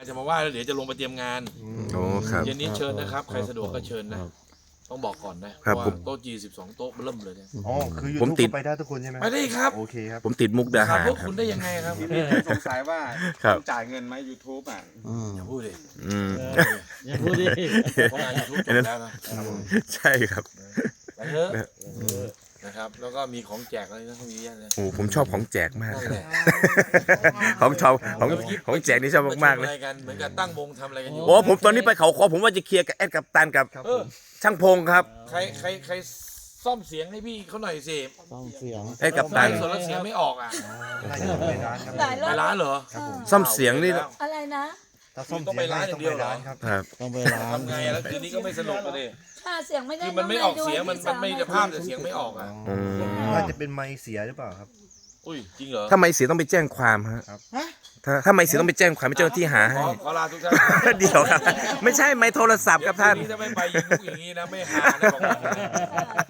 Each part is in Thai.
อาจจะมาไหว้แล้วเดี๋ยวจะลงไปเตรียมงาน โอ้ครับ เย็นนี้เชิญนะครับ ใครสะดวกก็เชิญนะ ต้องบอกก่อนนะเพครับราะว่าผม โต๊ะจีสิบสองโต๊ะเริ่มเลยเนี่ยอ๋อคือยูผมทูบติดไปได้ทุกคนใช่ไหมไปได้ครับโอเคครับ ผมติดมุกดาขาดหารพวกครับ คุณได้ยังไงครับมีคนสงสัยว่าครับ ต้องจ่ายเงินไหม YouTube อะ อย่าพูดเลยอืม อย่าพูดดิ เพราะงานยูทูบจบแล้วนะใช่ครับ ไปเถอะนะ ครับ แล้วก็มีของแจกอะไรนะมีเยอะเลยโอ้ผมชอบของแจกมากนั่นครับ แหละของชอบของของแจกนี่ชอบมากๆเลย ประชุอะไรกันเหมือนกับตั้งวงทำอะไรกันอยู่โอ้ผมตอนนี้ไปเขาคอผมว่าจะเคลียร์กับแอดกับตันกับครับเอผอมช่างพงครับใครใครใครซ่อมเสียงให้พี่เขาหน่อยสิต้องเสียง แอดกับไลตันฟ์สดแล้วเสียงไม่ออกอะน่าจะต้องไปร้านครับหลายรไปอบร้านเหรอครับผมซ่อมเสียงนี่แล้วอะไรนะ ถ้าซ่อมต้องเสียงไปร้านได้อต้ย่าองงเดียวเหรอไปร้านครับครับต้องไปร้านทำไงแล้วคืนนี้ก็ไม่สนุกเลยค่าเสียงไม่ได้คือมันไม่ออกเสียงมันต้มันไม่จะภาพแต่เสียงไม่ออกอะอืมน่าจะเป็นไมค์เสียหรือเปล่าครับอุ้ยจริงเหรอถ้าไม่เสียต้องไปแจ้งความฮะครับถ้าถ้าไม่เสียต้องไปแจ้งความให้เจ้าหน้าที่หาขให้อขอลาทุกท่านเดี๋ยวครับ ไม่ใช่ไม่โทรศัพท์ครับท่านเดี๋ยวคืนี้ถ้าไม่ไปยิงลูกอย่างนี้นะไม่หานะบอกก่อนนะ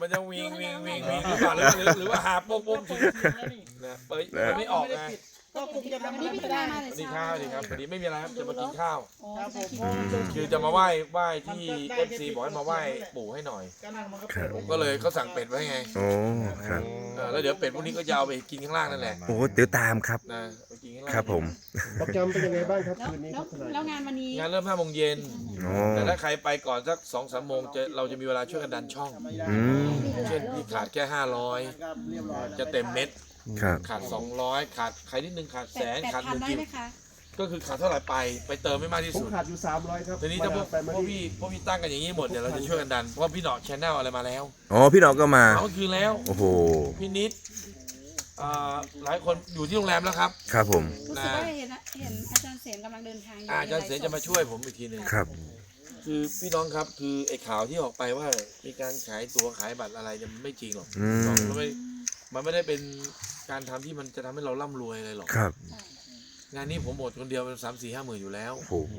มันจะวิงวิงวิงวิงหรือเปล่าหรือหรือหรือว่าหาโป๊ะโป๊ะถึงนะเอ้ยมันไม่ออกไง ก็คงจะทำวันนี้พี่ทนายมาสแต่วัสดีคเช้ารับสวัสดีครับวันนี้ไม่มีอะไรครับจะมากินข้าว ครับผมคือจะมาไหว้ไหว้ที่เอฟซีบอกให้มาไหว้ปู่ให้หน่อยก็นั่งมันก็ครับผมก็เลยเขาสั่งเป็ดไว้ไงโอ้ครับเออแล้วเดี๋ยวเป็ดพวกนี้ก็จะเอาไปกินข้างล่างนั่นแหละโอ้เดี๋ยวตามครับนะไปกินข้างล่างครับผมโปรแกรมเป็นยังไงบ้างครับแล้วคืนนี้คแล้รัวบทนายแล้วงานวันนี้งานเริ่มห้าโมงเย็นโอ้แต่ถ้าใครไปก่อนสักสองสามโมงจะเราจะมีเวลาช่วยกันดันช่อง อืมเช่นพี่ขาดแค่ห้าร้อยครับเรียบร้อยจะเต็มเม็ด ครับ ขาดสองร้อยขาดใครนิดนึงขาดแสนแปดขาดหพันมื่นได้กิไหมคะก็คือขาดเท่าไหร่ไปไปเติมไม่มากที่ผมสุด ขาดอยู่300ครับทีนี้ถ้าพวกไปมาพวกดีพี่พวกพี่ตั้งกันอย่างนี้หมดเดี๋ยวเราจะช่วยกันดันเพราะว่าพี่หนอชแนลอะไรมาแล้วอ๋อพี่หนอกก็มา เอาคืนแล้ว โอ้โห พี่นิดอ่าหลายคนอยู่ที่โรงแรมแล้วครับ ครับผม รู้สึกว่าเห็นนะเห็นอาจารย์เสนกำลังเดินทางอยู่อาอาจารย์เสนจะมาช่วยผมอีกทีหนึ่งครับ คือพี่น้องครับคือไอ้ข่าวที่ออกไปว่ามีการขายตั๋วขายบัตรอะไรเนี่ยมันไม่จริงหรอกอืมมันไม่มันไม่ได้เป็น การทำที่มันจะทำให้เราร่ำรวยอะไรหรอกครับ งานนี้ผมหมดคนเดียวเป็นสามสี่ห้าหมื่นอยู่แล้วโอ้โห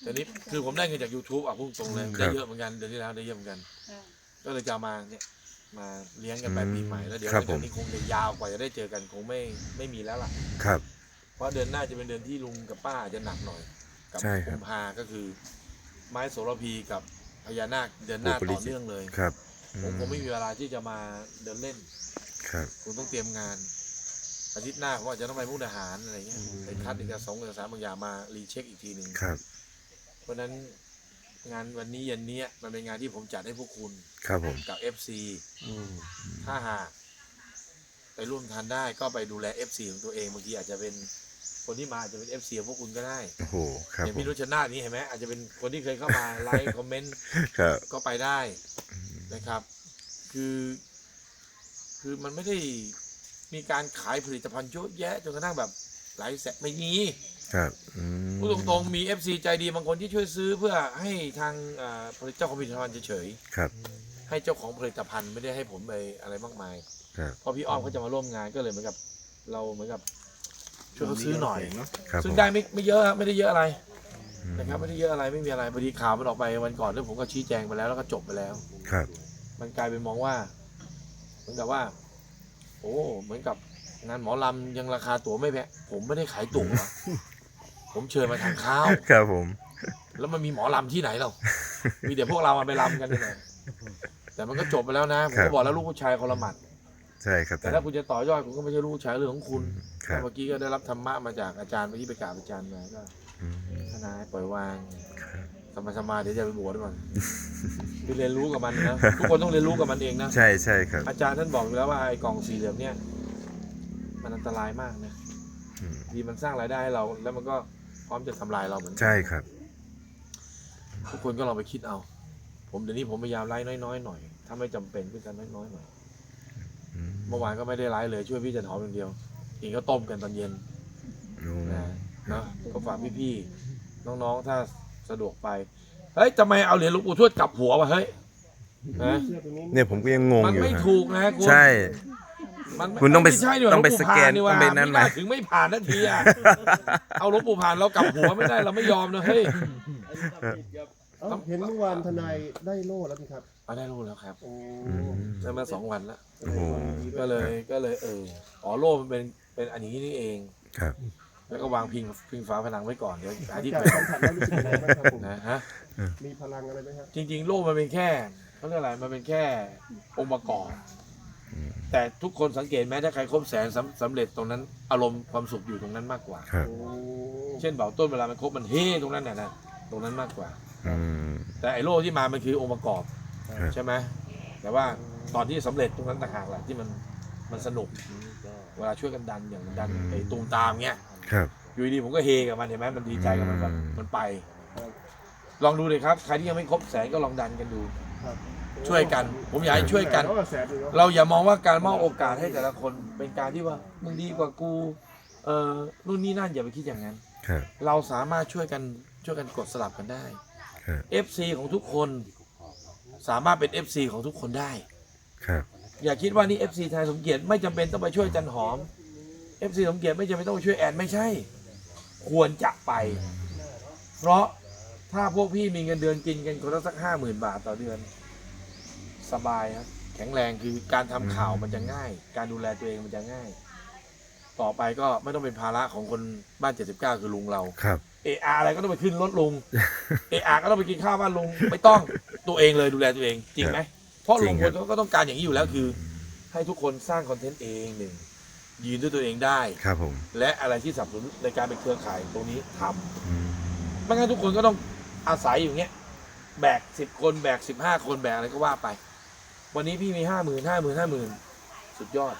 แต่นี้คือผมได้เงินจาก YouTube อะพุ่งตรงเลยครัได้บเยอะเหมือนกันเดือนที่แล้วได้เยอะเหมือนกันค่ะก็เลยจะเอามาเนี่ยมาเลี้ยงกันไปอืมปีใหม่แล้วเดี๋ยวครับเดือนผมนี้คงจะยาวกว่าจะได้เจอกันคงไม่ไม่มีแล้วล่ะ ครับ เพราะเดือนหน้าจะเป็นเดือนที่ลุงกับป้าจะหนักหน่อยกัใช่ครับกุมภาก็คือ ไม้โสระพีกับพญานาคเดือนหน้าโอ้โหต่อเนื่องเลยครับอืผมคงไม่มีเวลาที่จะมาเดินเล่น ครับผมต้องเตรียมงาน อาทิตย์หน้าผมอาจจะต้องไปมุกดาหารอะไรเงี้ยไปคัดเอกสารเอกสารบางอย่างมารีเช็คอีกทีหนึ่งครับ เพราะฉะนั้นงานวันนี้เย็นเนี้ยมันเป็นงานที่ผมจัดให้พวกคุณครับผม กับ FC ถ้าหากไปร่วมทานได้ก็ไปดูแล FC ของตัวเองบางทีอาจจะเป็นคนที่มาอาจจะเป็น FC ของพวกคุณก็ได้โอ้โห ครับอย่างผม พี่นุชนาธนี่เห็นไหมอาจจะเป็นคนที่เคยเข้ามา ไลค์คอมเมนต์ครับ ก็ไปได้นะครับ คือ คือมันไม่ได้ มีการขายผลิตภัณฑ์เยอะแยะจนกระทั่งแบบหลายแสนไม่มีครับอืมพูดตรงๆมี FC ใจดีบางคนที่ช่วยซื้อเพื่อให้ทางอ่าผลิตเจ้าของผลิตภัณฑ์เฉยครับๆให้เจ้าของผลิตภัณฑ์ไม่ได้ให้ผมไปอะไรมากมายครับพอพี่อ้อมเขาจะมาร่วมงานก็เลยเหมือนกับเราเหมือนกับช่วยเขาซื้อหน่อยครับผซึ่งมได้ไม่ไม่เยอะครับไม่ได้เยอะอะไรนะครับไม่ได้เยอะอะไรไม่มีอะไรพอดีข่าวมันออกไปวันก่อนแล้วผมก็ชี้แจงไปแล้วแล้วก็จบไปแล้ว ครับ มันกลายเป็นมองว่า เหมือนกับว่า โอ้เหมือนกับงานหมอลำยังราคาตั๋วไม่แพงผมไม่ได้ขายตั๋วผมเชิญมาทานข้าวครับผม แล้วมันมีหมอลำที่ไหนเรามีแต่พวกเรามาไปลำกันนี่แหละแต่มันก็จบไปแล้วนะผมครัก็บบอกแล้วลูกผู้ชายคนละหมัดใช่ครับแต่ถ้าคุณจะต่อยอดคุณก็ไม่ใช่ลูกผู้ชายเรื่องของคุณครับเมื่อกี้ก็ได้รับธรรมะมาจากอาจารย์ไปที่ไปกราบอาจารย์มาก็อืมทนายปล่อยวางสมาสมาเดี๋ยวจะไปบวชก่อน ไปเรียนรู้กับมันนะทุกคนต้องเรียนรู้กับมันเองนะใช่ใช่ครับ อาจารย์ท่านบอกอยู่แล้วว่าไอ้กล่องสี่เหลี่ยมเนี่ยมันอันตรายมากนะอืมดีมันสร้างรายได้ให้เรา แล้วมันก็พร้อมจะทำลายเราเหมือนกัใช่ครับ ทุกคนก็ลองไปคิดเอา ผมเดี๋ยวนี้ผมพยายามไล่น้อยๆหน่อยถ้าไม่จำเป็นก็จะน้อยๆหน่อยอืมเมื่อวานก็ไม่ได้ไล่เลยช่วยพี่จันหอมอย่างเดียวกินก็ต้มกันตอนเย็นโอ้นะเนาะก็ฝากพี่ๆน้องๆถ้าสะดวกไป เฮ้ยทำไมเอาเหรียญหลวงปู่ทวดกลับหัววะเฮ้ยนะเสื้อตัวนี้เนี่ยผมก็ยังงงมันอยู่ไม่ฮะถูกนะคุณ ใช่ มันม่คุณต้องไปม่ใช่นี่หว่าต้องไปหลวสแกนปู่ผ่าต้องไปนั่นไม่ไหมถึงไม่ผ่านนาทีอะเอาหลวงปู่ผ่านเรากลับหัวไม่ได้เราไม่ยอมนะเฮ้ย เอ้าเห็นเมื่อวานทนายได้โล่แล้วนี่ครับเอาได้รู้แล้วครับโอ้อืมได้มาสองวันแล้ว โอ้โห ก็เลยก็เลยเอออ๋อโล่มันเป็นเป็นอันนี้นี่เอง ครับผ แล้วก็วางพิงพิงฝาผนังไว้ก่อนเดี๋ยวหาที่จากแขวนสัมผัสแล้วรู้สึกยังไงบ้างครับผม นะฮะ มีพลังอะไรไหมครับ จริง ๆ โลกมันเป็นแค่เขาเรียกอะไรมันเป็นแค่องค์ประกอบแต่ทุกคนสังเกตไหมถ้าใครครบแสนสำสำเร็จตรงนั้น อารมณ์ความสุขอยู่ตรงนั้นมากกว่า ครับ โอ้เช่นเบาต้นเวลามันครบมันเฮ้ตรงนั้นน่ะนะตรงนั้นมากกว่า อืม แต่ไอ้โลกที่มามันคือองค์ประกอบครับ ใช่ไหมแต่ว่าตอนที่สำเร็จตรงนั้นต่างหากแหละที่มันมันสนุกเวลาช่วยกันดันอย่างดันไอ้ตูมตามเงี้ย ครับ อยู่ดีๆผมก็เฮกับมันเห็นไหมมันดีใจกับมันแบบอืม มันไป ลองดูเลยครับ ใครที่ยังไม่ครบแสนก็ลองดันกันดู ครับช่วยกัน ผมอยากให้ช่วยกันแล้วแสนหนึ่งเนอะเราอย่ามองว่าการมอบโอกาสให้แต่ละคน เป็นการที่ว่ามึงดีกว่ากูเออนู่นนี่นั่นอย่าไปคิดอย่างนั้น ครับเราสามารถช่วยกันช่วยกันกดสลับกันได้ ครับ FC ของทุกคน สามารถเป็น FC ของทุกคนได้ ครับ อย่าคิดว่านี่ FC ไทยสมเกียรติไม่จำเป็นต้องไปช่วยจันหอม FC สมเกียรติไม่จำเป็นต้องไปช่วยแอนไม่ใช่ ควรจะไป เพราะถ้าพวกพี่มีเงินเดือนกินกันคนละสักห้าหมื่นบาทต่อเดือน สบายครับ แข็งแรงคือการทำข่าวมันจะง่าย การดูแลตัวเองมันจะง่าย ต่อไปก็ไม่ต้องเป็นภาระของคนบ้าน79คือลุงเรา ครับ เออาอะไรก็ต้องไปขึ้นรถลุง เออาก็ต้องไปกินข้าวบ้านลุง ไม่ต้องตัวเองเลยดูแลตัวเอง จริงไหมเพราะจริลุงงคพรัลบเขาก็ต้องการอย่างนี้อยู่แล้วคือ ให้ทุกคนสร้างคอนเทนต์เองหนึ่ง ยืนด้วยตัวเองได้ ครับผม และอะไรที่สนับสนุนในการเป็นเครือข่ายตรงนี้ทำอืมไม่งั้นทุกคนก็ต้องอาศัยอยู่เงี้ยแบกสิบคนแบกสิบห้าคนแบกอะไรก็ว่าไป วันนี้พี่มีห้าหมื่นห้าหมื่นห้าหมื่นสุดยอด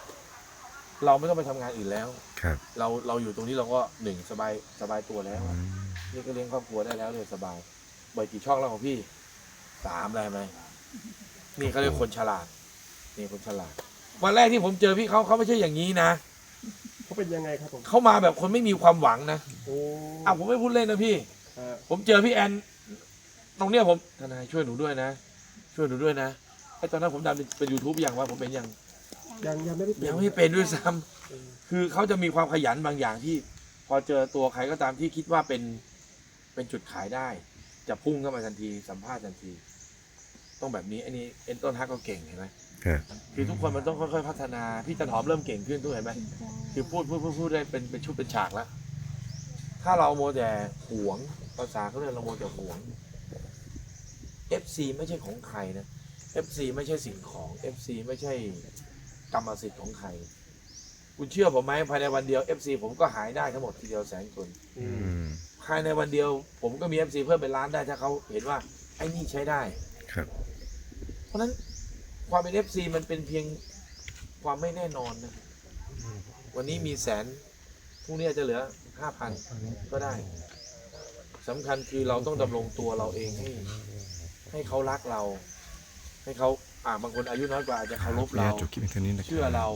เราไม่ต้องไปทำงานอื่นแล้ว ครับเราเราอยู่ตรงนี้เราก็หนึ่งสบายสบายตัวแล้วอืมนี่ก็เลี้ยงครอบครัวได้แล้วเลยสบายเปิดกี่ช่องแล้วของพี่สามได้ไหมนี่เขาเรียกคนฉลาด นี่คนฉลาด วันแรกที่ผมเจอพี่เขาเขาไม่ใช่อย่างนี้นะ เขาเป็นยังไงครับผมเขามาแบบคนไม่มีความหวังนะโอ้อะผมไม่พูดเล่นนะพี่ ฮะผมเจอพี่แอนตรงเนี้ยผมทนายช่วยหนูด้วยนะ ช่วยหนูด้วยนะไอ้ตอนนั้นผมดันเป็นเป็นยูทูบอย่างว่าผมเป็นยังยังยังไม่ได้เป็นยังไม่เป็นด้วยซ้ำคือเขาจะมีความขยันบางอย่างที่ พอเจอตัวใครก็ตามที่คิดว่าเป็นเป็นจุดขายได้ จะพุ่งเข้ามาทันทีสัมภาษณ์ทันที ต้องแบบนี้อันนี้เอ็นต้นฮักก็เก่งเห็นไหม ครับคือทุกคนมันต้องค่อยๆพัฒนา พี่จันหอมเริ่มเก่งขึ้นทุกเห็นไหมคือพูดพูดพูดพูดได้เป็นเป็นชุดเป็นฉากแล้ว ถ้าเราโมวแต่หวงภาษาเขาเรียกเราโมวแต่หวง FC ไม่ใช่ของใครนะ FC ไม่ใช่สิ่งของ FC ไม่ใช่กรรมสิทธิ์ของใคร คุณเชื่อผมไหมภายในวันเดียว FC ผมก็หายได้ทั้งหมดทีเดียวแสนคนอือืมมภายในวันเดียว ผมก็มี FC เพิ่มเป็นล้านได้ถ้าเขาเห็นว่าไอ้นี่ใช้ได้ ครับ เพราะฉะนั้น ความเป็น FC มันเป็นเพียงความไม่แน่นอนนะวันนี้มีแสนพรุ่งนี้อาจจะเหลือห้าพันก็ได้สำคัญคือเราต้องดำรงตัวเราเองให้ให้เขารักเรา ให้เขาอ่าบางคนอายุน้อยกว่าอาจจะเคารพเราจบคลิปเพียงเท่านี้นะคบเชื่อเรา